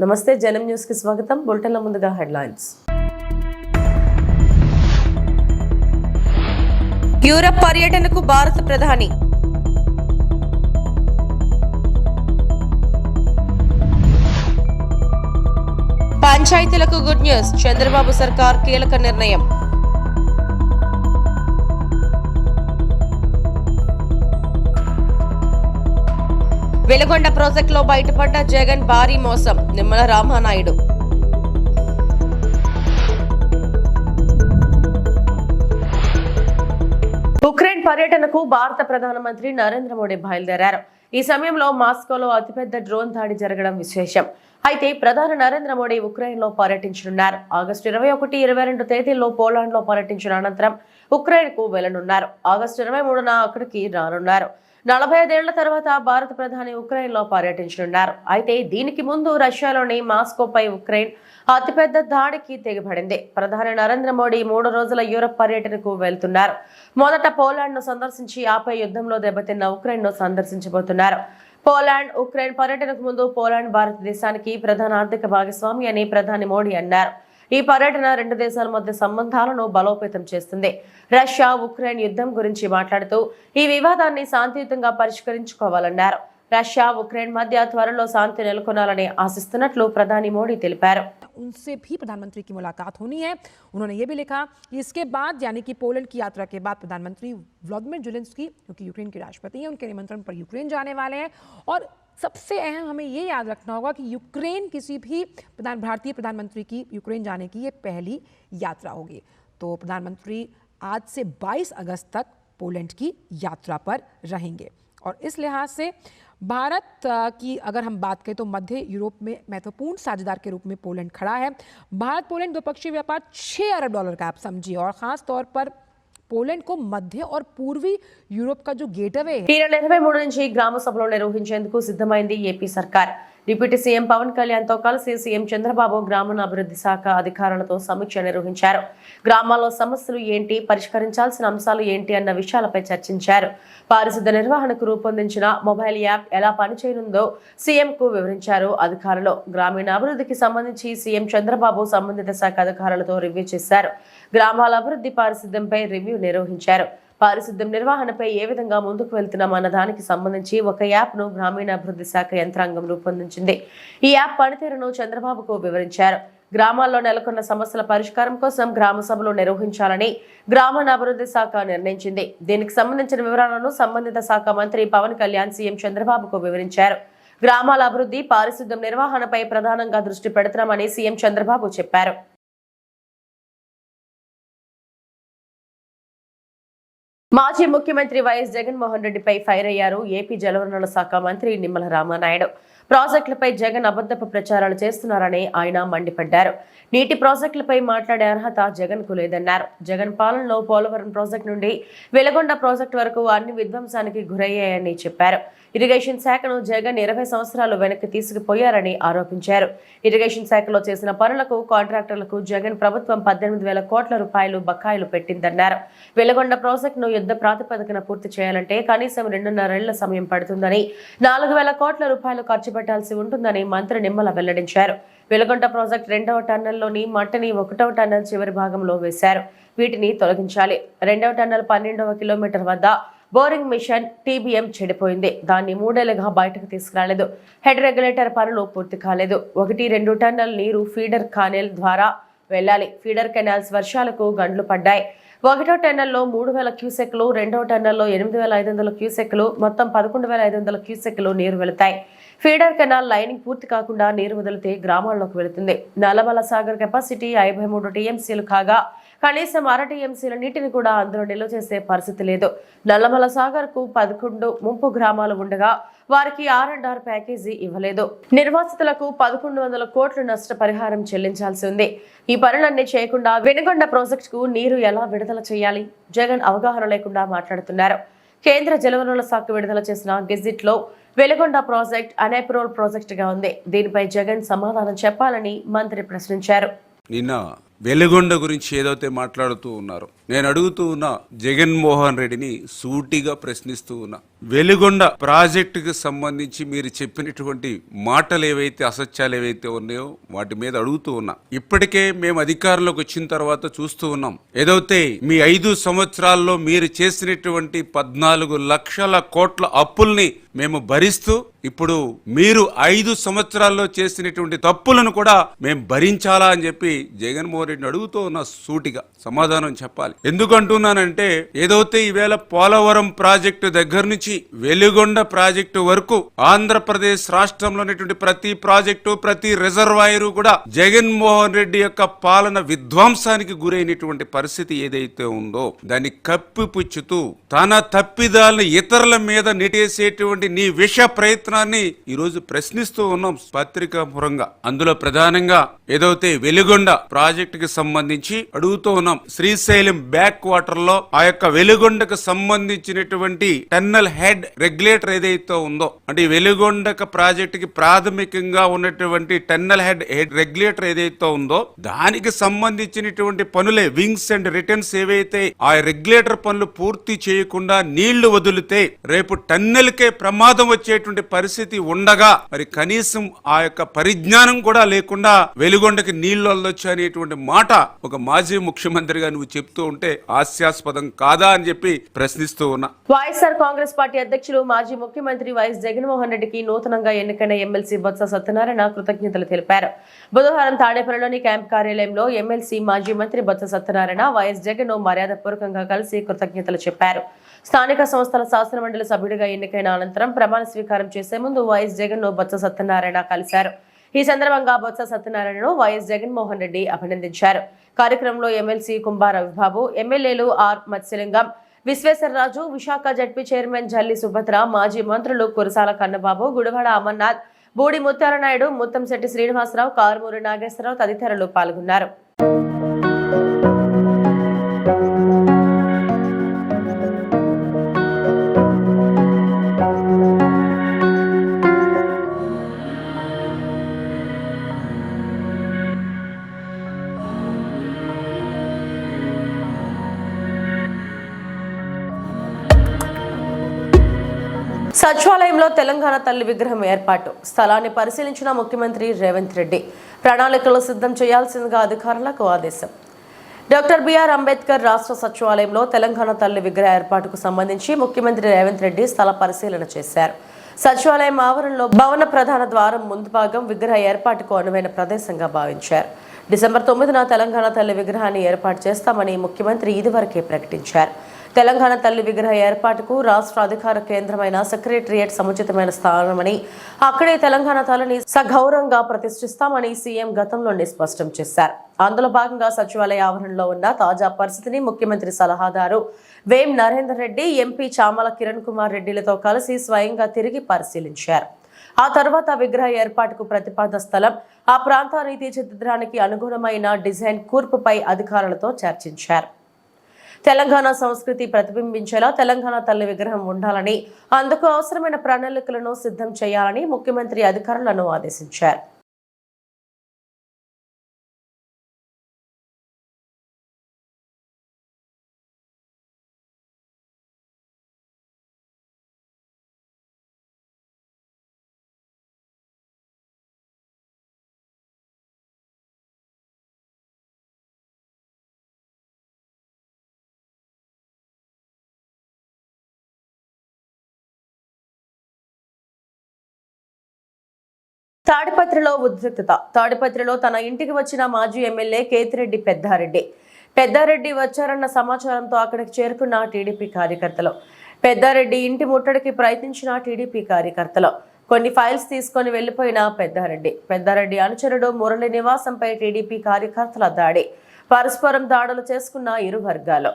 నమస్తే జనం న్యూస్కి స్వాగతం. బులెటిన్ల ముందుగా హెడ్లైన్స్. యూరప్ పర్యటనకు భారత ప్రధాని. పంచాయతీలకు గుడ్ న్యూస్. చంద్రబాబు సర్కార్ కీలక నిర్ణయం. వెలుగొండ ప్రాజెక్టులో బయటపడ్డ జగన్ భారీ మోసం నిమ్మల రామానాయుడు. ఉక్రెయిన్ పర్యటనకు భారత ప్రధానమంత్రి నరేంద్ర మోడీ బయలుదేరారు. ఈ సమయంలో మాస్కోలో అతిపెద్ద డ్రోన్ దాడి జరగడం విశేషం. అయితే ప్రధాని నరేంద్ర మోడీ ఉక్రెయిన్లో పర్యటించనున్నారు. ఆగస్టు ఇరవై ఒకటి ఇరవై రెండు తేదీల్లో పోలాండ్లో పర్యటించిన అనంతరం ఉక్రెయిన్కు వెళ్ళనున్నారు. ఆగస్టు ఇరవై మూడున అక్కడికి రానున్నారు. నలభై ఐదేళ్ళ తర్వాత భారత ప్రధాని ఉక్రెయిన్లో పర్యటించనున్నారు. అయితే దీనికి ముందు రష్యాలోని మాస్కోపై ఉక్రెయిన్ అతిపెద్ద దాడికి తెగబడింది ప్రధాని నరేంద్ర మోడీ మూడు రోజుల యూరప్ పర్యటనకు వెళ్తున్నారు. మొదట పోలాండ్ను సందర్శించి ఆపై యుద్ధంలో దెబ్బతిన్న ఉక్రెయిన్ను సందర్శించబోతున్నారు. పోలాండ్ ఉక్రెయిన్ పర్యటనకు ముందు పోలాండ్ భారతదేశానికి ప్రధాన ఆర్థిక భాగస్వామి అని ప్రధాని మోడీ అన్నారు. ఈ పర్యటన రెండు దేశాల మధ్య సంబంధాలను బలోపేతం చేస్తుంది రష్యా ఉక్రెయిన్ యుద్ధం గురించి మాట్లాడుతూ ఈ వివాదాన్ని శాంతియుతంగా పరిష్కరించుకోవాలన్నారు రష్యా ఉక్రెయిన్ మధ్య త్వరలో శాంతి నెలకొనాలని ఆశిస్తున్నట్లు ప్రధాని మోడీ తెలిపారు उनसे भी प्रधानमंत्री की मुलाकात होनी है उन्होंने ये भी लिखा कि इसके बाद यानी कि पोलैंड की यात्रा के बाद प्रधानमंत्री व्लादिमीर जेलेंस्की क्योंकि यूक्रेन के राष्ट्रपति हैं उनके निमंत्रण पर यूक्रेन जाने वाले हैं और सबसे अहम हमें ये याद रखना होगा कि यूक्रेन किसी भी प्रधान, भारतीय प्रधानमंत्री की, यूक्रेन जाने की ये पहली यात्रा होगी। तो प्रधानमंत्री आज से 22 अगस्त तक पोलैंड की यात्रा पर रहेंगे। और इस लिहाज से भारत की अगर हम बात करें तो मध्य यूरोप में महत्वपूर्ण साझेदार के रूप में पोलैंड खड़ा है। भारत पोलैंड द्विपक्षीय व्यापार 6 अरब डॉलर का आप समझिए और ख़ास तौर पर పోలాండ్కు మధ్య ఆర్ పూర్వీ యూరోప్ కా జో గేట్వే ఈ నెల ఇరవై మూడు నుంచి గ్రామ సభలో నిర్వహించేందుకు సిద్ధమైంది ఏపీ సర్కార్. డిప్యూటీ సీఎం పవన్ కళ్యాణ్తో కలిసి సీఎం చంద్రబాబు గ్రామీణాభివృద్ధి శాఖ అధికారులతో సమీక్ష నిర్వహించారు. గ్రామాల్లో సమస్యలు ఏంటి పరిష్కరించాల్సిన అంశాలు ఏంటి అన్న విషయాలపై చర్చించారు. పారిశుద్ధ నిర్వహణకు రూపొందించిన మొబైల్ యాప్ ఎలా పనిచేయనుందో సీఎంకు వివరించారు అధికారులు. గ్రామీణాభివృద్ధికి సంబంధించి సీఎం చంద్రబాబు సంబంధిత శాఖ అధికారులతో రివ్యూ చేశారు. గ్రామాల అభివృద్ధి పారిశుద్ధ్యంపై రివ్యూ నిర్వహించారు. పారిశుద్ధ్యం నిర్వహణపై ఏ విధంగా ముందుకు వెళ్తున్నాం దానికి సంబంధించి ఒక యాప్ను గ్రామీణాభివృద్ధి శాఖ యంత్రాంగం రూపొందించింది. ఈ యాప్ పనితీరును చంద్రబాబుకు వివరించారు. గ్రామాల్లో నెలకొన్న సమస్యల పరిష్కారం కోసం గ్రామ సభలు నిర్వహించాలని గ్రామీణాభివృద్ధి శాఖ నిర్ణయించింది. దీనికి సంబంధించిన వివరాలను సంబంధిత శాఖ మంత్రి పవన్ కళ్యాణ్ సీఎం చంద్రబాబుకు వివరించారు. గ్రామాల అభివృద్ధి పారిశుద్ధ్యం నిర్వహణపై ప్రధానంగా దృష్టి పెడుతున్నామని సీఎం చంద్రబాబు చెప్పారు. మాజీ ముఖ్యమంత్రి వైఎస్ జగన్మోహన్ రెడ్డిపై ఫైర్ అయ్యారు. ఏపీ జలవనరుల శాఖ మంత్రి నిమ్మల రామానాయుడు. ప్రాజెక్టులపై జగన్ అబద్ధపు ప్రచారాలు చేస్తున్నారని ఆయన మండిపడ్డారు. నీటి ప్రాజెక్టులపై మాట్లాడే అర్హత జగన్కు లేదన్నారు. జగన్ పాలనలో పోలవరం ప్రాజెక్టు నుండి వెలగొండ ప్రాజెక్టు వరకు అన్ని విధ్వంసానికి గురయ్యాయని చెప్పారు. ఇరిగేషన్ శాఖను జగన్ ఇరవై సంవత్సరాలు వెనక్కి తీసుకుపోయారని ఆరోపించారు. ఇరిగేషన్ శాఖలో చేసిన పనులకు కాంట్రాక్టర్లకు జగన్ ప్రభుత్వం పద్దెనిమిది వేల కోట్ల రూపాయలు బకాయిలు పెట్టిందన్నారు. వెలగొండ ప్రాజెక్టును యుద్ధ ప్రాతిపదికన పూర్తి చేయాలంటే కనీసం రెండున్నరేళ్ళ సమయం పడుతుందని నాలుగు వేల కోట్ల రూపాయలు ఖర్చు పెట్టాల్సి ఉంటుందని మంత్రి నిమ్మల వెల్లడించారు. వెలగొండ ప్రాజెక్టు రెండవ టన్నెల్లోని మట్టిని ఒకటవ టన్నెల్ చివరి భాగంలో వేశారు. వీటిని తొలగించాలి. రెండవ టన్నెల్ పన్నెండవ కిలోమీటర్ వద్ద బోరింగ్ మిషన్ టీబీఎం చెడిపోయింది. దాన్ని మూడేళ్ళుగా బయటకు తీసుకురాలేదు. హెడ్ రెగ్యులేటర్ పనులు పూర్తి కాలేదు. ఒకటి రెండు టన్నుల నీరు ఫీడర్ కానెల్ ద్వారా వెళ్ళాలి. ఫీడర్ కెనాల్స్ వర్షాలకు గండ్లు పడ్డాయి. ఒకటో టన్నెల్లో మూడు వేల క్యూసెక్లు రెండవ టన్నెల్లో ఎనిమిది వేల ఐదు వందల క్యూసెక్లు మొత్తం పదకొండు వేల ఐదు వందల క్యూసెక్లు నీరు వెళతాయి. ఫీడర్ కెనాల్ లైనింగ్ పూర్తి కాకుండా నీరు వదిలితే గ్రామాల్లోకి వెళుతుంది. నల్లమల సాగర్ కెపాసిటీ యాభై మూడు టీఎంసీలు కాగా కనీసం అర నీటిని కూడా అందులో నిల్వ చేసే పరిస్థితి లేదు. నల్లమల సాగర్కు పదకొండు ముంపు గ్రామాలు ఉండగా వారికి ఆర్ అండ్ ఆర్ ప్యాకేజీ ఇవ్వలేదు. నిర్వాసితులకు పదకొండు వందల కోట్లు నష్టపరిహారం చెల్లించాల్సి ఉంది. ఈ పనులన్నీ చేయకుండా వెనుగొండ ప్రాజెక్టుకు నీరు ఎలా విడుదల చేయాలి? జగన్ అవగాహన లేకుండా మాట్లాడుతున్నారు. కేంద్ర జలవనరుల శాఖ విడుదల చేసిన గెజిట్లో వెలుగొండ ప్రాజెక్ట్ అనైప్రోల్ ప్రాజెక్టుగా ఉంది. దీనిపై జగన్ సమాధానం చెప్పాలని మంత్రి ప్రశ్నించారు. నిన్న వెలుగొండ గురించి ఏదైతే మాట్లాడుతూ ఉన్నారు నేను అడుగుతూ ఉన్న జగన్మోహన్ రెడ్డిని సూటిగా ప్రశ్నిస్తూ ఉన్నా. వెలుగొండ ప్రాజెక్టుకు సంబంధించి మీరు చెప్పినటువంటి మాటలు ఏవైతే అసత్యాలు ఏవైతే ఉన్నాయో వాటి మీద అడుగుతూ ఉన్నా. ఇప్పటికే మేము అధికారంలోకి వచ్చిన తర్వాత చూస్తూ ఉన్నాం. ఏదైతే మీ ఐదు సంవత్సరాల్లో మీరు చేసినటువంటి పద్నాలుగు లక్షల కోట్ల అప్పుల్ని మేము భరిస్తూ ఇప్పుడు మీరు ఐదు సంవత్సరాల్లో చేసినటువంటి తప్పులను కూడా మేము భరించాలా అని చెప్పి జగన్మోహన్ రెడ్డిని అడుగుతూ ఉన్న సూటిగా సమాధానం చెప్పాలి. ఎందుకంటున్నానంటే ఏదైతే ఈవేళ పోలవరం ప్రాజెక్టు దగ్గర నుంచి వెలుగొండ ప్రాజెక్టు వరకు ఆంధ్రప్రదేశ్ రాష్ట్రంలో ఉన్నటువంటి ప్రతి ప్రాజెక్టు ప్రతి రిజర్వాయరు కూడా జగన్మోహన్ రెడ్డి యొక్క పాలన విధ్వంసానికి గురైనటువంటి పరిస్థితి ఏదైతే ఉందో దాన్ని కప్పిపుచ్చుతూ తన తప్పిదాలను ఇతరుల మీద నెట్టేసేటువంటి నీ విష ప్రయత్నాన్ని ఈ రోజు ప్రశ్నిస్తూ ఉన్నాం పత్రికాపురంగా అందులో ప్రధానంగా ఏదైతే వెలుగొండ ప్రాజెక్టుకి సంబంధించి అడుగుతూ ఉన్నాం శ్రీశైలం బ్యాక్ వాటర్లో ఆ యొక్క వెలుగొండకు సంబంధించినటువంటి టన్నల్ హెడ్ రెగ్యులేటర్ ఏదైతే ఉందో అంటే ఈ వెలుగొండక ప్రాజెక్టుకి ప్రాథమికంగా ఉన్నటువంటి టెన్నల్ హెడ్ హెడ్ రెగ్యులేటర్ ఏదైతే ఉందో దానికి సంబంధించినటువంటి పనులే వింగ్స్ అండ్ రిటర్న్స్ ఏవైతే ఆ రెగ్యులేటర్ పనులు పూర్తి చేయకుండా నీళ్ళు వదిలితే రేపు టన్నెల్ కే ప్రమాదం వచ్చేటువంటి పరిస్థితి ఉండగా మరి కనీసం ఆ యొక్క పరిజ్ఞానం కూడా లేకుండా వెలుగొండకి నీళ్ళు వదలొచ్చు అనేటువంటి మాట ఒక మాజీ ముఖ్యమంత్రిగా నువ్వు చెప్తూ ఉంటే హాస్యాస్పదం కాదా అని చెప్పి ప్రశ్నిస్తూ ఉన్నా. వైఎస్ఆర్ కాంగ్రెస్ పార్టీ అధ్యక్షులు మాజీ ముఖ్యమంత్రి వైఎస్ జగన్మోహన్ రెడ్డికి నూతనంగా ఎన్నికైన ఎమ్మెల్సీ బొత్స సత్యనారాయణ కృతజ్ఞతలు తెలిపారు. బుధవారం తాడేపల్లిలోని క్యాంప్ కార్యాలయంలో ఎమ్మెల్సీ మాజీ మంత్రి బొత్స సత్యనారాయణ వైఎస్ జగన్ మర్యాదపూర్వకంగా కలిసి కృతజ్ఞతలు చెప్పారు. స్థానిక సంస్థల శాసనమండలి సభ్యుడిగా ఎన్నికైన అనంతరం ప్రమాణ స్వీకారం చేసే ముందు వైఎస్ జగన్ బొత్స సత్యనారాయణ కలిశారు. ఈ సందర్భంగా బొత్స సత్యనారాయణను వైఎస్ జగన్మోహన్ రెడ్డి అభినందించారు. కార్యక్రమంలో ఎమ్మెల్సీ కుంభారవిబాబు ఎమ్మెల్యేలు R Matsyalingam Visweswararaju Visakha ZP chairman Jalli Subhadra మాజీ మంత్రులు కురసాల కన్నబాబు గుడివాడ అమర్నాథ్ బూడి ముత్యాలనాయుడు ముత్తంశెట్టి శ్రీనివాసరావు కారుమూరి నాగేశ్వరరావు తదితరులు పాల్గొన్నారు. సచివాలయంలో తెలంగాణ తల్లి విగ్రహం ఏర్పాటు. స్థలాన్ని పరిశీలించిన ముఖ్యమంత్రి రేవంత్ రెడ్డి. ప్రణాళికలు సిద్ధం చేయాల్సిందిగా అధికారులకు ఆదేశం. డాక్టర్ బిఆర్ అంబేద్కర్ రాష్ట్ర సచివాలయంలో తెలంగాణ తల్లి విగ్రహ ఏర్పాటుకు సంబంధించి ముఖ్యమంత్రి రేవంత్ రెడ్డి స్థల పరిశీలన చేశారు. సచివాలయం ఆవరణలో భవన ప్రధాన ద్వారం ముందు భాగం విగ్రహ ఏర్పాటుకు అనువైన ప్రదేశంగా భావించారు. డిసెంబర్ తొమ్మిదిన తెలంగాణ తల్లి విగ్రహాన్ని ఏర్పాటు చేస్తామని ముఖ్యమంత్రి ఇదివరకే ప్రకటించారు. తెలంగాణ తల్లి విగ్రహ ఏర్పాటుకు రాష్ట్ర అధికార కేంద్రమైన సెక్రటరియట్ సముచితమైన స్థానమని అక్కడే తెలంగాణ తల్లిని సగౌరవంగా ప్రతిష్ఠిస్తామని సీఎం గతంలోనే స్పష్టం చేశారు. అందులో భాగంగా సచివాలయ ఆవరణలో ఉన్న తాజా పరిస్థితిని ముఖ్యమంత్రి సలహాదారు వేం నరేందర్ రెడ్డి ఎంపీ చామల కిరణ్ కుమార్ రెడ్డిలతో కలిసి స్వయంగా తిరిగి పరిశీలించారు. ఆ తర్వాత విగ్రహ ఏర్పాటుకు ప్రతిపాదన స్థలం ఆ ప్రాంతాన్ని తీర్చిదిద్దడానికి అనుగుణమైన డిజైన్ కూర్పుపై అధికారులతో చర్చించారు. తెలంగాణ సంస్కృతి ప్రతిబింబించేలా తెలంగాణ తల్లి విగ్రహం ఉండాలని అందుకు అవసరమైన ప్రణాళికలను సిద్ధం చేయాలని ముఖ్యమంత్రి అధికారులను ఆదేశించారు. తాడిపత్రిలో ఉద్రిక్తత. తాడిపత్రిలో తన ఇంటికి వచ్చిన మాజీ ఎమ్మెల్యే కేతిరెడ్డి పెద్దారెడ్డి. పెద్దారెడ్డి వచ్చారన్న సమాచారంతో అక్కడికి చేరుకున్న టీడీపీ కార్యకర్తలు. పెద్దారెడ్డి ఇంటి ముట్టడికి ప్రయత్నించిన టీడీపీ కార్యకర్తలు. కొన్ని ఫైల్స్ తీసుకొని వెళ్ళిపోయిన పెద్దారెడ్డి. పెద్దారెడ్డి అనుచరుడు మురళి నివాసంపై టీడీపీ కార్యకర్తల దాడి. పరస్పరం దాడులు చేసుకున్న ఇరు వర్గాలు.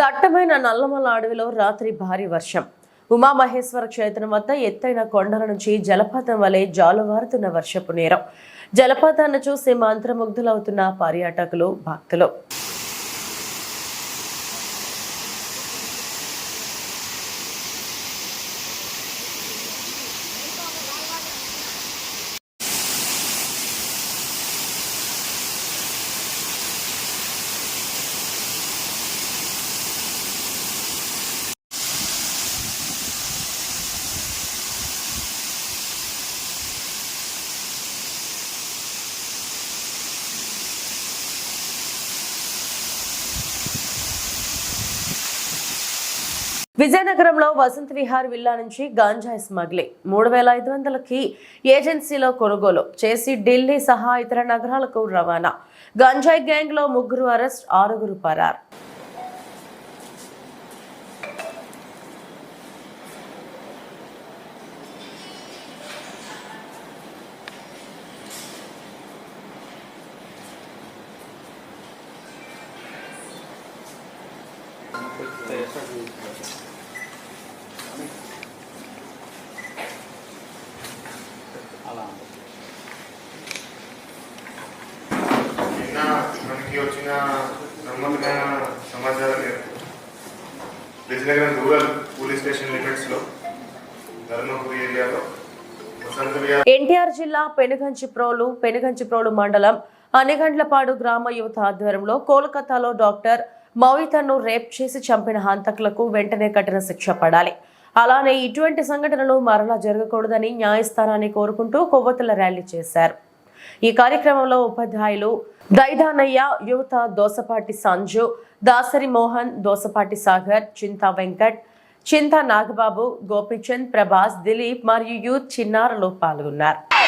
దట్టమైన నల్లమల అడవిలో రాత్రి భారీ వర్షం. ఉమామహేశ్వర క్షేత్రం వద్ద ఎత్తైన కొండల నుంచి జలపాతం వలె జాలువారుతున్న వర్షపు నేరం. జలపాతాన్ని చూసి మంత్రముగ్ధులవుతున్న పర్యాటకులు భక్తులు. విజయనగరంలో వసంత్ విహార్ విల్లా నుంచి గాంజాయి స్మగ్లింగ్ మూడు వేల ఐదు వందలకి ఏజెన్సీలో కొనుగోలు చేసి ఢిల్లీ సహా ఇతర నగరాలకు రవాణా. గాంజాయి గ్యాంగ్లో ముగ్గురు అరెస్ట్ ఆరుగురు పరార్. పెనుగంచిప్రోలు పెనుగంచిప్రోలు మండలం అనిగండ్లపాడు గ్రామ యువత ఆధ్వర్యంలో కోల్కతాలో డాక్టర్ మౌయితను రేప్ చేసి చంపిన హంతకులకు వెంటనే కఠిన శిక్ష పడాలి. అలానే ఇటువంటి సంఘటనలు మరలా జరగకూడదని న్యాయస్థానాన్ని కోరుకుంటూ కొవ్వొత్తుల ర్యాలీ చేశారు. ఈ కార్యక్రమంలో ఉపాధ్యాయులు దైదానయ్య యువత దోసపాటి సంజు దాసరి మోహన్ దోసపాటి సాగర్ చింతా వెంకట్ చింతా నాగబాబు గోపిచంద్ ప్రభాస్ దిలీప్ మరియు యూత్ చిన్నారులు పాల్గొన్నారు.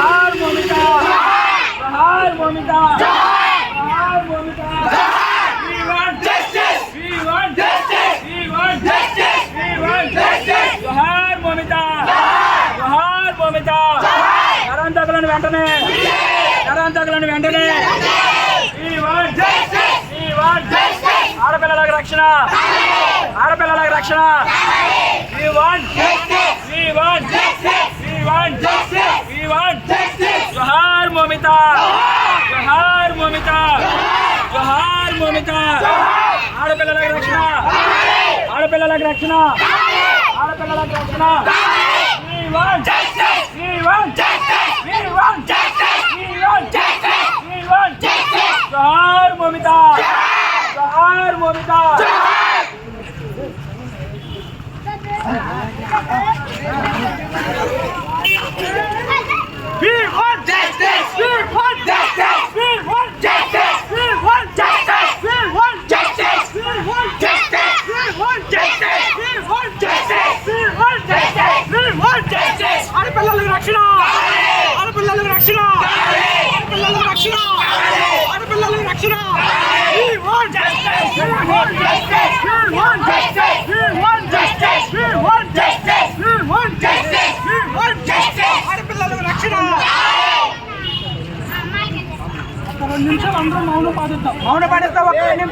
ప్రహార్ మమిత. ప్రహార్ మమిత. ప్రహార్ మమిత. నరంతకులను వెంటనే. నరంతకులను వెంటనే. ఆడపిల్లలకు రక్షణ. ఆడపిల్లలకు రక్షణ. Sri one Sri one one Momita जोहार मोमिता जोहार मोमिता ఆడపిల్లల రక్షణ ఆడపిల్లల రక్షణ ఆడపిల్లల రక్షణ जोहार मोमिता जोहार मोमिता जोहार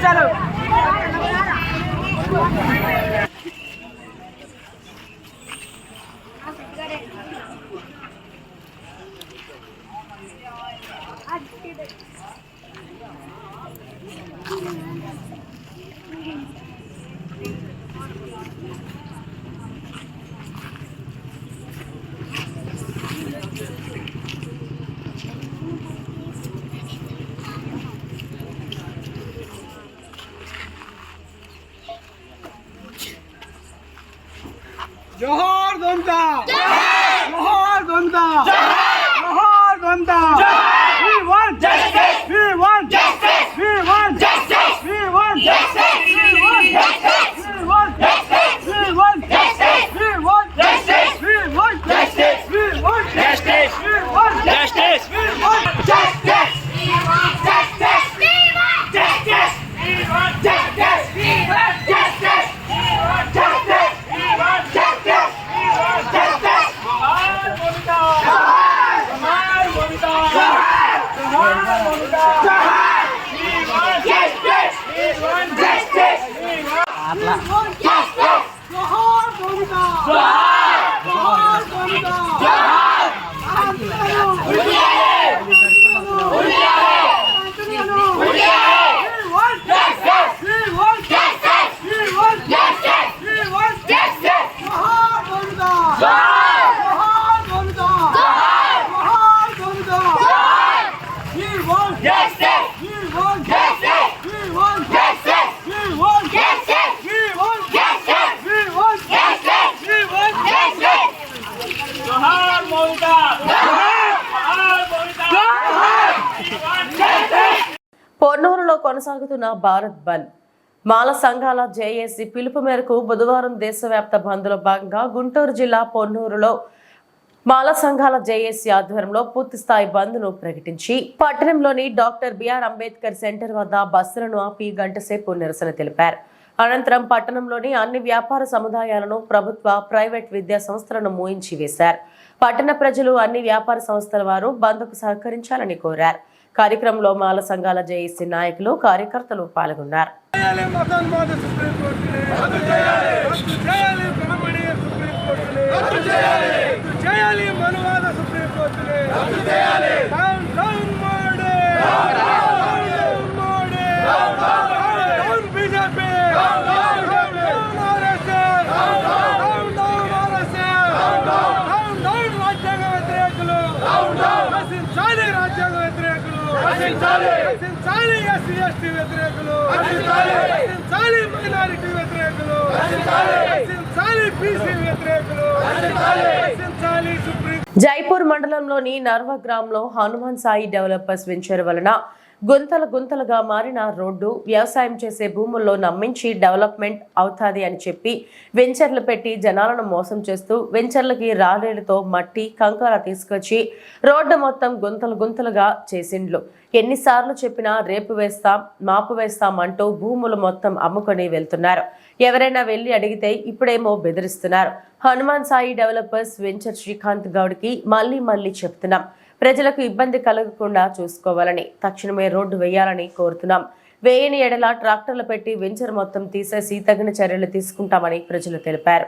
ચાલો. 런다! 예! 로하 런다! 예! 로하 런다! 예! そうでし。కొనసాగుతున్న భారత్ బంద్ మాల సంఘాల జేఏసీ పిలుపు మేరకు బుధవారం దేశవ్యాప్త బంద్లో భాగంగా గుంటూరు జిల్లా పొన్నూరులో మాల సంఘాల జేఏసీ ఆధ్వర్యంలో పూర్తిస్థాయి బంద్ను ప్రకటించి పట్టణంలోని డాక్టర్ బిఆర్ అంబేద్కర్ సెంటర్ వద్ద బస్సులను ఆపి గంటసేపు నిరసన తెలిపారు. అనంతరం పట్టణంలోని అన్ని వ్యాపార సముదాయాలను ప్రభుత్వ ప్రైవేట్ విద్యా సంస్థలను మూయించి వేశారు. పట్టణ ప్రజలు అన్ని వ్యాపార సంస్థల వారు బంద్కు సహకరించాలని కోరారు. కార్యక్రమంలో మాల సంఘాల జేఏసీ నాయకులు కార్యకర్తలు పాల్గొన్నారు చేయాలి మనువాద సుప్రీం చేయాలి వ్యతిరేకులు ఎస్సీ ఎస్టీ మైనారిటీ వ్యతిరేకులు. నశించాలి బీసీ వ్యతిరేకులు. నశించాలి సుప్రీం జైపూర్ మండలంలోని నర్వ గ్రామంలో హనుమాన్ సాయి డెవలపర్స్ వెంచర్ వలన గుంతలు గుంతలుగా మారిన రోడ్డు వ్యవసాయం చేసే భూముల్లో నమ్మించి డెవలప్మెంట్ అవుతుంది అని చెప్పి వెంచర్లు పెట్టి జనాలను మోసం చేస్తూ వెంచర్లకి రాలేడుతో మట్టి కంకర తీసుకొచ్చి రోడ్డు మొత్తం గుంతలు గుంతలుగా చేసిండ్లు. ఎన్నిసార్లు చెప్పినా రేపు వేస్తాం మాపు వేస్తాం అంటూ భూములు మొత్తం అమ్ముకొని వెళ్తున్నారు. ఎవరైనా వెళ్ళి అడిగితే ఇప్పుడేమో బెదిరిస్తున్నారు. హనుమాన్ సాయి డెవలపర్స్ వెంచర్ శ్రీకాంత్ గౌడ్కి మళ్ళీ మళ్ళీ చెప్తున్నాం. ప్రజలకు ఇబ్బంది కలగకుండా చూసుకోవాలని తక్షణమే రోడ్డు వేయాలని కోరుతున్నాం. వేయని ఎడల ట్రాక్టర్లు పెట్టి వెంచర్ మొత్తం తీసేసి తగిన చర్యలు తీసుకుంటామని ప్రజలు తెలిపారు.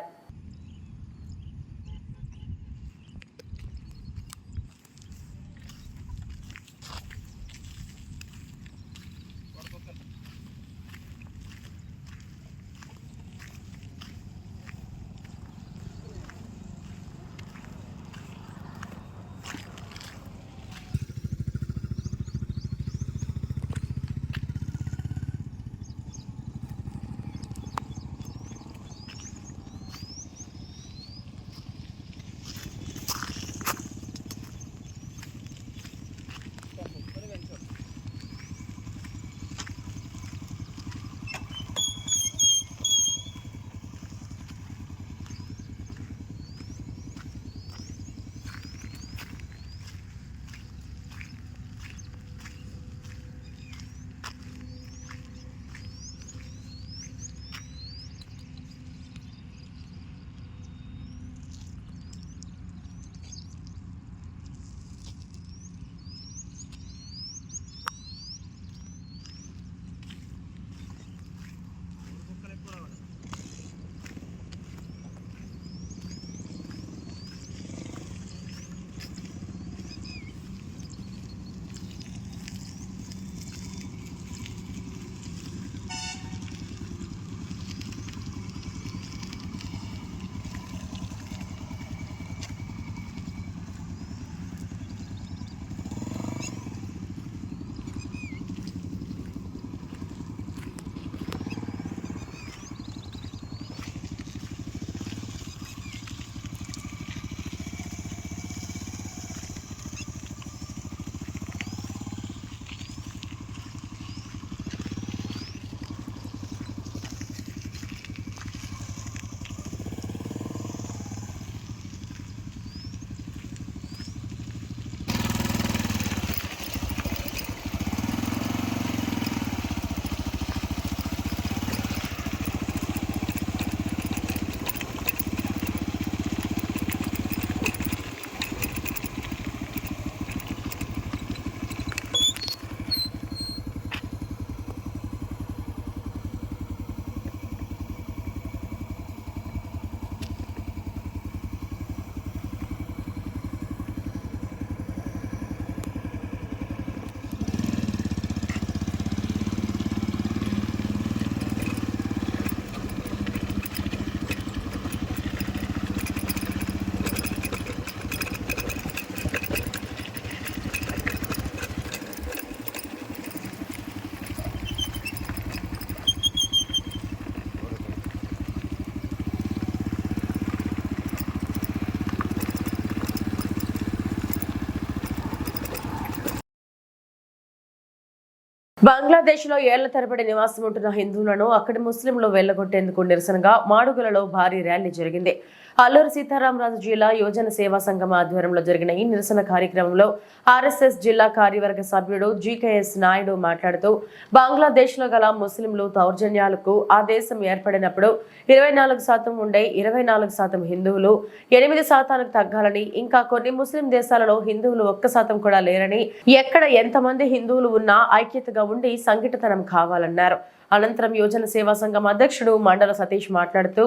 బంగ్లాదేశ్లో ఏళ్ళ తరబడి నివాసం ఉంటున్న హిందువులను అక్కడి ముస్లింలు వెళ్ళగొట్టేందుకు నిరసనగా మాడుగులలో భారీ ర్యాలీ జరిగింది. అల్లూరు సీతారామరాజు జిల్లా యువజన సేవా సంఘం ఆధ్వర్యంలో జరిగిన ఈ నిరసన కార్యక్రమంలో ఆర్ఎస్ఎస్ జిల్లా కార్యవర్గ సభ్యుడు జీకేఎస్ నాయుడు మాట్లాడుతూ బంగ్లాదేశ్లో గల ముస్లింలు దౌర్జన్యాలకు ఆ దేశం ఏర్పడినప్పుడు ఇరవై నాలుగు శాతం ఉండే ఇరవై నాలుగు శాతం హిందువులు ఎనిమిది శాతానికి తగ్గాలని ఇంకా కొన్ని ముస్లిం దేశాలలో హిందువులు ఒక్క శాతం కూడా లేరని ఎక్కడ ఎంతమంది హిందువులు ఉన్నా ఐక్యతగా ఉండి సంఘటితనం కావాలన్నారు. అనంతరం యువజన సేవా సంఘం అధ్యక్షుడు మండల సతీష్ మాట్లాడుతూ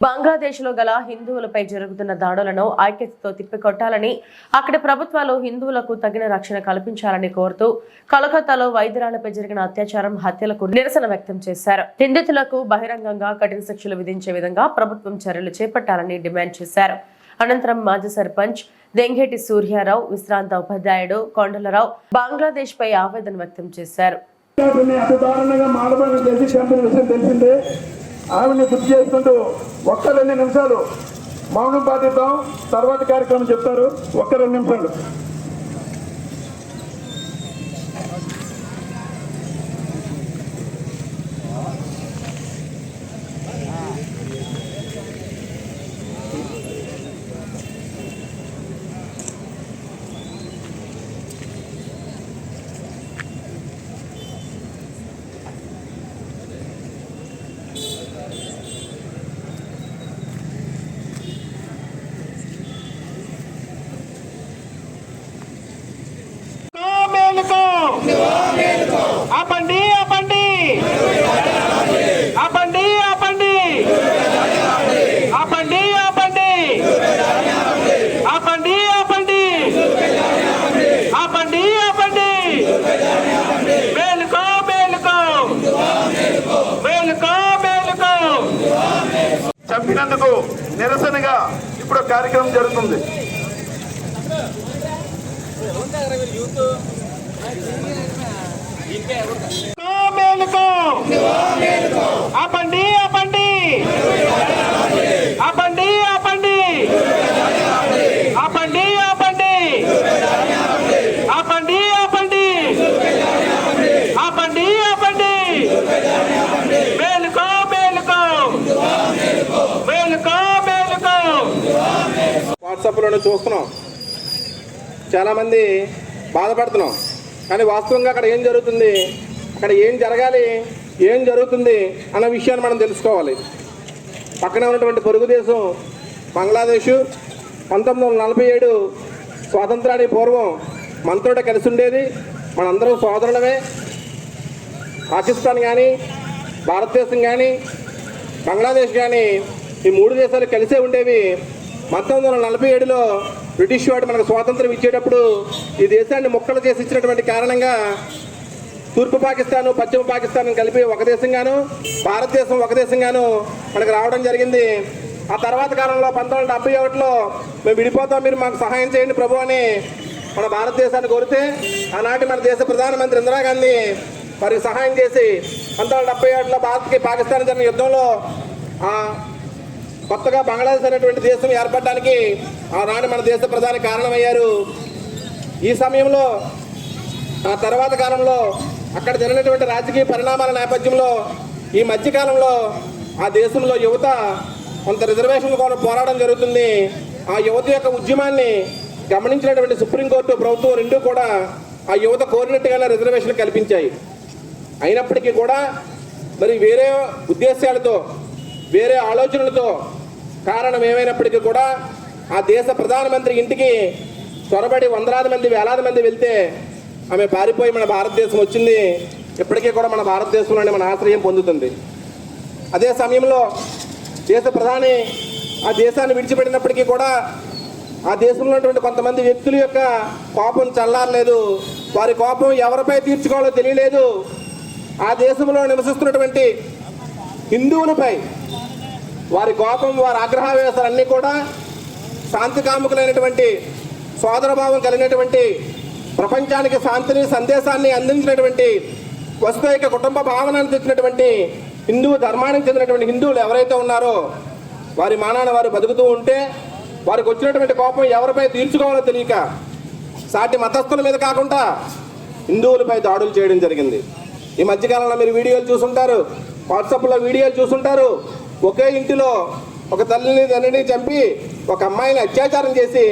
బంగ్లాదేశ్లో గల హిందువులపై జరుగుతున్న దాడులను ఐక్యతతో తిప్పికొట్టాలని అక్కడి ప్రభుత్వాలు హిందువులకు తగిన రక్షణ కల్పించాలని కోరుతూ కలకత్తాలో వైద్యురాలపై జరిగిన అత్యాచారం హత్యలకు నిరసన వ్యక్తం చేశారు. నిందితులకు బహిరంగంగా కఠిన శిక్షలు విధించే విధంగా ప్రభుత్వం చర్యలు చేపట్టాలని డిమాండ్ చేశారు. అనంతరం మాజీ సర్పంచ్ దెంగేటి సూర్యారావు విశ్రాంత ఉపాధ్యాయుడు కొండలరావు బంగ్లాదేశ్ పై ఆవేదన వ్యక్తం చేశారు. తెలిసిందే. ఆవిడని గుర్తు చేసుకుంటూ ఒక్క రెండు నిమిషాలు మౌనం పాటిద్దాం. తర్వాత కార్యక్రమం చెప్తారు. ఒక్క రెండు నిమిషాలు. కార్యక్రమం జరుగుతుంది. ఆపండి. వాట్సాప్లోనే చూస్తున్నాం. చాలామంది బాధపడుతున్నాం. కానీ వాస్తవంగా అక్కడ ఏం జరుగుతుంది? అక్కడ ఏం జరగాలి? ఏం జరుగుతుంది? అన్న విషయాన్ని మనం తెలుసుకోవాలి. పక్కనే ఉన్నటువంటి పొరుగు దేశం బంగ్లాదేశ్. పంతొమ్మిది వందల నలభై ఏడు స్వాతంత్రానికి పూర్వం మనతోటే కలిసి ఉండేది. మనందరం సోదరులమే. పాకిస్తాన్ కానీ భారతదేశం కానీ బంగ్లాదేశ్ కానీ ఈ మూడు దేశాలు కలిసే ఉండేవి. పంతొమ్మిది వందల నలభై ఏడులో బ్రిటిష్ వాడు మనకు స్వాతంత్రం ఇచ్చేటప్పుడు ఈ దేశాన్ని ముక్కలు చేసి ఇచ్చినటువంటి కారణంగా తూర్పు పాకిస్తాన్ పశ్చిమ పాకిస్తాన్ కలిపి ఒక దేశంగాను భారతదేశం ఒక దేశంగాను మనకు రావడం జరిగింది. ఆ తర్వాత కాలంలో పంతొమ్మిది వందల డెబ్బై ఒకటిలో మేము విడిపోతాం మీరు మాకు సహాయం చేయండి ప్రభు అని మన భారతదేశాన్ని కోరితే ఆనాటి మన దేశ ప్రధానమంత్రి ఇందిరాగాంధీ వారికి సహాయం చేసి పంతొమ్మిది వందల డెబ్బై ఏడులో భారత్కి పాకిస్తాన్ జరిగిన యుద్ధంలో కొత్తగా బంగ్లాదేశ్ అనేటువంటి దేశం ఏర్పడడానికి ఆనాడు మన దేశ ప్రధాని కారణమయ్యారు. ఈ సమయంలో ఆ తర్వాత కాలంలో అక్కడ జరిగినటువంటి రాజకీయ పరిణామాల నేపథ్యంలో ఈ మధ్యకాలంలో ఆ దేశంలో యువత కొంత రిజర్వేషన్ కోసం పోరాటం జరుగుతుంది. ఆ యువత యొక్క ఉద్యమాన్ని గమనించినటువంటి సుప్రీంకోర్టు ప్రభుత్వం రెండూ కూడా ఆ యువత కోరినట్టుగానే రిజర్వేషన్ కల్పించాయి. అయినప్పటికీ కూడా మరి వేరే ఉద్దేశాలతో వేరే ఆలోచనలతో కారణం ఏమైనప్పటికీ కూడా ఆ దేశ ప్రధానమంత్రి ఇంటికి త్వరబడి వందలాది మంది వేలాది మంది వెళ్తే ఆమె పారిపోయి మన భారతదేశం వచ్చింది. ఇప్పటికీ కూడా మన భారతదేశంలోనే మన ఆశ్రయం పొందుతుంది. అదే సమయంలో దేశ ప్రధాని ఆ దేశాన్ని విడిచిపెట్టినప్పటికీ కూడా ఆ దేశంలో ఉన్నటువంటి కొంతమంది వ్యక్తుల యొక్క కోపం చల్లారలేదు. వారి కోపం ఎవరిపై తీర్చుకోవాలో తెలియలేదు. ఆ దేశంలో నివసిస్తున్నటువంటి హిందువులపై వారి కోపం వారి ఆగ్రహావేశాలన్నీ కూడా శాంతి కాముకులైనటువంటి సోదరభావం కలిగినటువంటి ప్రపంచానికి శాంతిని సందేశాన్ని అందించినటువంటి వస్తువైక కుటుంబ భావనను తెచ్చినటువంటి హిందూ ధర్మానికి చెందినటువంటి హిందువులు ఎవరైతే ఉన్నారో వారి మానాన వారు బతుకుతూ ఉంటే వారికి వచ్చినటువంటి కోపం ఎవరిపై తీర్చుకోవాలో తెలియక సాటి మతస్థుల మీద కాకుండా హిందువులపై దాడులు చేయడం జరిగింది. ఈ మధ్యకాలంలో మీరు వీడియోలు చూసుంటారు. వాట్సాప్లో వీడియోలు చూసుంటారు ఒకే ఇంటిలో ఒక తల్లిని తండ్రిని చంపి ఒక అమ్మాయిని అత్యాచారం చేసి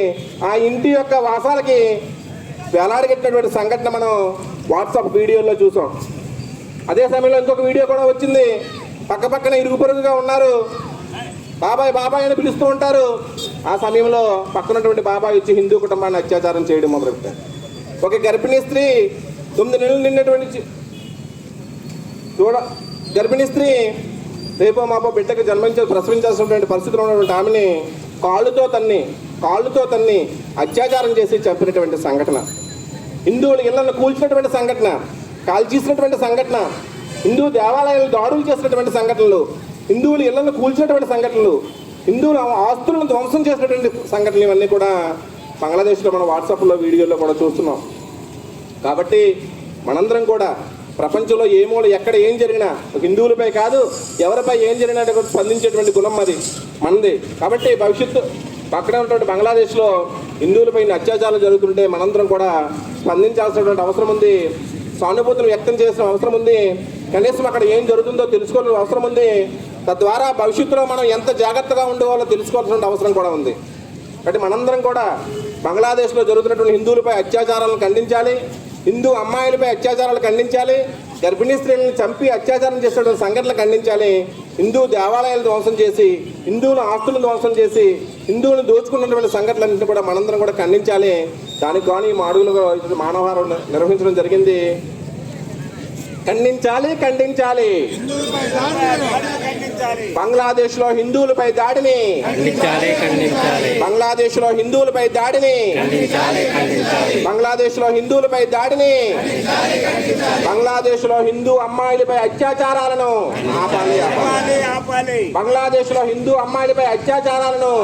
ఆ ఇంటి యొక్క వాసాలకి వేలాడగట్టినటువంటి సంఘటన మనం వాట్సాప్ వీడియోలో చూసాం. అదే సమయంలో ఇంకొక వీడియో కూడా వచ్చింది. పక్క పక్కన ఇరుగు పొరుగుగా ఉన్నారు. బాబాయ్ బాబాయ్ అని పిలుస్తూ ఉంటారు. ఆ సమయంలో పక్కనటువంటి బాబాయ్ వచ్చి హిందూ కుటుంబాన్ని అత్యాచారం చేయడం మొదలుపెట్టారు. ఒక గర్భిణీ స్త్రీ తొమ్మిది నెలలు నిన్నటువంటి చూడ గర్భిణీ స్త్రీ రేపో మాపో బిడ్డకు జన్మించ ప్రసవించాల్సినటువంటి పరిస్థితిలో ఉన్నటువంటి ఆమెని కాళ్ళుతో తన్ని కాళ్ళుతో తన్ని అత్యాచారం చేసి చెప్పినటువంటి సంఘటన. హిందువుల ఇళ్ళను కూల్చినటువంటి సంఘటన కాల్చేసినటువంటి సంఘటన హిందూ దేవాలయాలు దాడులు చేసినటువంటి సంఘటనలు హిందువుల ఇళ్ళను కూల్చినటువంటి సంఘటనలు హిందువుల ఆస్తులను ధ్వంసం చేసినటువంటి సంఘటనలు ఇవన్నీ కూడా బంగ్లాదేశ్లో మనం వాట్సాప్లో వీడియోలో కూడా చూస్తున్నాం. కాబట్టి మనందరం కూడా ప్రపంచంలో ఏ మూల ఎక్కడ ఏం జరిగినా ఒక హిందువులపై కాదు ఎవరిపై ఏం జరిగినా స్పందించేటువంటి గుణం అది మనది. కాబట్టి భవిష్యత్తు పక్కన ఉన్నటువంటి బంగ్లాదేశ్లో హిందువులపై అత్యాచారాలు జరుగుతుంటే మనందరం కూడా స్పందించాల్సినటువంటి అవసరం ఉంది. సానుభూతిని వ్యక్తం చేసిన అవసరం ఉంది. కనీసం అక్కడ ఏం జరుగుతుందో తెలుసుకోవాల్సిన అవసరం ఉంది. తద్వారా భవిష్యత్తులో మనం ఎంత జాగ్రత్తగా ఉండేవాళ్ళో తెలుసుకోవాల్సిన అవసరం కూడా ఉంది. కాబట్టి మనందరం కూడా బంగ్లాదేశ్లో జరుగుతున్నటువంటి హిందువులపై అత్యాచారాలను ఖండించాలి. హిందూ అమ్మాయిలపై అత్యాచారాలు ఖండించాలి గర్భిణీ స్త్రీలను చంపి అత్యాచారం చేసినటువంటి సంఘటనలు ఖండించాలి హిందూ దేవాలయాలు ధ్వంసం చేసి హిందువుల ఆస్తులను ధ్వంసం చేసి హిందువులను దోచుకున్నటువంటి సంఘటనలన్నింటినీ కూడా మనందరం కూడా ఖండించాలి. దానికి కానీ ఈ మాడుగులుగా మానవహారం నిర్వహించడం జరిగింది. ఖండించాలి ఖండించాలి. బంగ్లాదేశ్లో హిందువులపై దాడిని. బంగ్లాదేశ్లో హిందువులపై దాడిని. బంగ్లాదేశ్లో హిందువులపై దాడిని. బంగ్లాదేశ్లో హిందూ అమ్మాయిలపై అత్యాచారాలను బంగ్లాదేశ్లో హిందూ అమ్మాయిలపై అత్యాచారాలను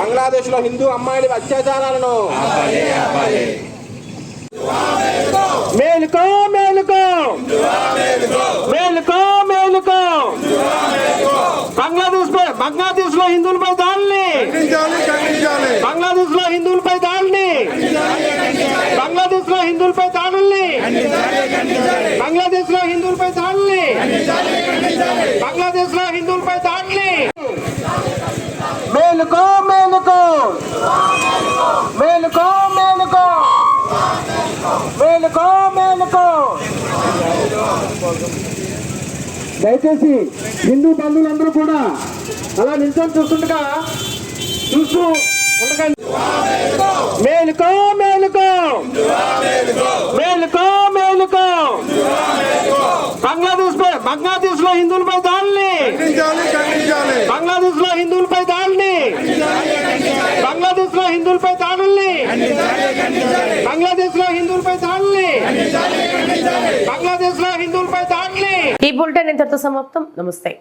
బంగ్లాదేశ్లో హిందూ అమ్మాయిలపై అత్యాచారాలను మేలుకో మేలుకో. మేలుకో మేలుకో. బంగ్లాదేశ్ పై బంగ్లాదేశ్లో హిందువులపై దాడిని బంగ్లాదేశ్లో హిందువులపై దాడిని బంగ్లాదేశ్లో హిందువులపై దాడుల్ని. బంగ్లాదేశ్లో హిందువులపై దాడుల్ని. బంగ్లాదేశ్లో హిందువులపై దాడుల్ని. మేలుకో మేలుకో మేలుకో మేలుకో మేలుకో దయచేసి హిందూ బంధువులందరూ కూడా అలా నిల్చొని చూస్తుండగా చూస్తూ మేలుకో మేలుకో. మేలుకో మేలుకో. బంగ్లాదేశ్ పై బంగ్లాదేశ్లో హిందువులపై దాడిని బంగ్లాదేశ్లో హిందువులపై దాడిని హిందువులపై దాడుల్ని. బంగ్లాదేశ్లో హిందువులపై దాడుల్ని. బంగ్లాదేశ్లో హిందువులపై దాడుల్ని. ఈ బులెటిన్ ఇంతటితో సమాప్తం. నమస్తే.